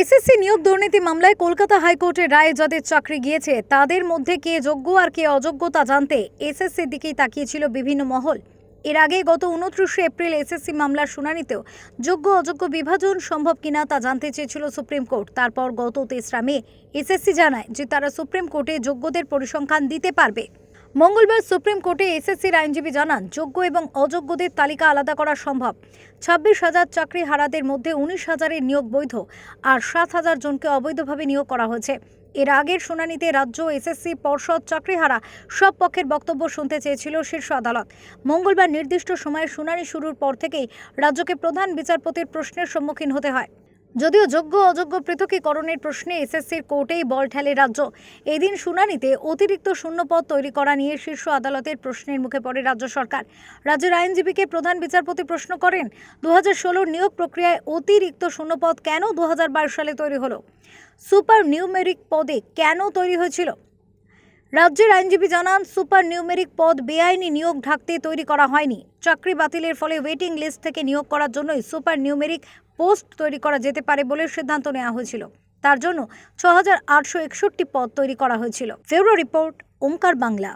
SSC নিয়োগ দুর্নীতি মামলায় কলকাতা হাইকোর্টের রায়ে যাদের চাকরি গিয়েছে, তাদের মধ্যে কে যোগ্য আর কে অযোগ্য তা জানতে এসএসসির দিকেই তাকিয়েছিল বিভিন্ন মহল। এর আগে গত উনত্রিশে এপ্রিল এসএসসি মামলার শুনানিতেও যোগ্য অযোগ্য বিভাজন সম্ভব কিনা তা জানতে চেয়েছিল সুপ্রিম কোর্ট। তারপর গত তেসরা মে এসএসসি জানায় যে তারা সুপ্রিম কোর্টে যোগ্যদের পরিসংখ্যান দিতে পারবে। মঙ্গলবার সুপ্রিম কোর্টে এসএসসির আইনজীবী জানান, যোগ্য এবং অযোগ্যদের তালিকা আলাদা করা সম্ভব। ছাব্বিশ হাজার চাকরি হারাদের মধ্যে উনিশ হাজারের নিয়োগ বৈধ আর সাত হাজার জনকে অবৈধভাবে নিয়োগ করা হয়েছে। এর আগের শুনানিতে রাজ্য এসএসসি পর্ষদ চাকরিহারা সব পক্ষের বক্তব্য শুনতে চেয়েছিল শীর্ষ আদালত। মঙ্গলবার নির্দিষ্ট সময়ে শুনানি শুরুর পর থেকেই রাজ্যকে প্রধান বিচারপতির প্রশ্নের সম্মুখীন হতে হয়। যদিও যোগ্য অযোগ্য পৃথকীকরণের প্রশ্নে এসএসসির কোর্টেই বল ঠেলে রাজ্য। এদিন শুনানিতে অতিরিক্ত শূন্যপদ তৈরি করা নিয়ে শীর্ষ আদালতের প্রশ্নের মুখে পড়ে রাজ্য সরকার। রাজ্যের আইনজীবীকে প্রধান বিচারপতি প্রশ্ন করেন দু হাজার নিয়োগ প্রক্রিয়ায় অতিরিক্ত শূন্যপদ কেন দু হাজার বাইশ সালে তৈরি হলো? সুপার নিউমেরিক পদে কেন তৈরি হয়েছিল? রাজ্যের আইনজীবী জানান সুপার নিউমেরিক পদ বেআইনি নিয়োগ ঢাকতে তৈরি করা হয়নি। চাকরি বাতিলের ফলে ওয়েটিং লিস্ট থেকে নিয়োগ করার জন্যই সুপার নিউমেরিক পোস্ট তৈরি করা যেতে পারে বলে সিদ্ধান্ত নেওয়া হয়েছিল। তার জন্য ছ পদ তৈরি করা হয়েছিল। February report, Omkar Bangla.